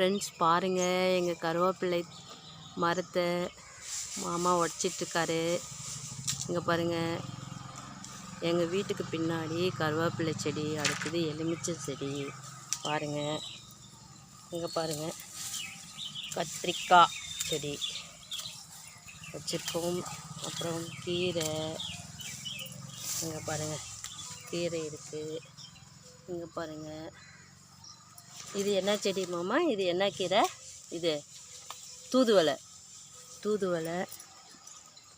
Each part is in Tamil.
ஃப்ரெண்ட்ஸ் பாருங்கள் எங்கள் கருவேப்பிள்ளை மரத்தை மாமா உடச்சிட்ருக்காரு. இங்கே பாருங்கள் எங்கள் வீட்டுக்கு பின்னாடி கருவேப்பிள்ளை செடி அடுத்தது எலுமிச்சை செடி. பாருங்கள் இங்கே பாருங்கள் கத்திரிக்காய் செடி வச்சுருக்கோம். அப்புறம் கீரை. இங்கே பாருங்கள் கீரை இருக்குது இங்கே பாருங்கள் இது என்ன செடி மாமா? இது என்ன கீரை? இது தூதுவலை தூதுவலை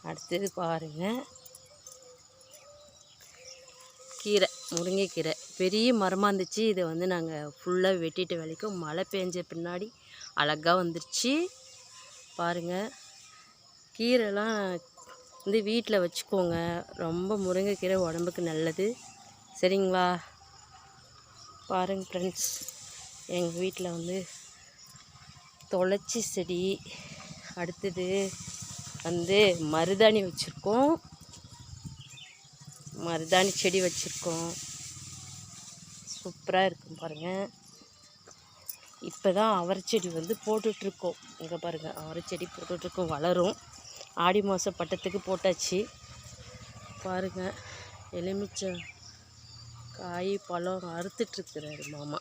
அடுத்தது பாருங்கள் கீரை முருங்கைக்கீரை. பெரிய மரமாக இருந்துச்சு. இதை வந்து நாங்கள் ஃபுல்லாக வெட்டிட்டு வேலைக்கும் மழை பெஞ்ச பின்னாடி அழகாக வந்துருச்சு. பாருங்கள் கீரைலாம் வந்து வீட்டில் வச்சுக்கோங்க. ரொம்ப முருங்கைக்கீரை உடம்புக்கு நல்லது. சரிங்களா? பாருங்கள் ஃப்ரெண்ட்ஸ் எங்கள் வீட்டில் வந்து துளச்சி செடி அடுத்தது வந்து மருதாணி வச்சுருக்கோம். மருதாணி செடி வச்சுருக்கோம். சூப்பராக இருக்கும் பாருங்கள் இப்போ தான் அவரைச்செடி வந்து போட்டுட்ருக்கோம். இங்கே பாருங்கள் அவரைச்செடி போட்டுட்ருக்கோம் வளரும். ஆடி மாதம் பட்டத்துக்கு போட்டாச்சு. பாருங்கள் எலுமிச்சை காய் பழம் அறுத்துட்ருக்குறாரு மாமா.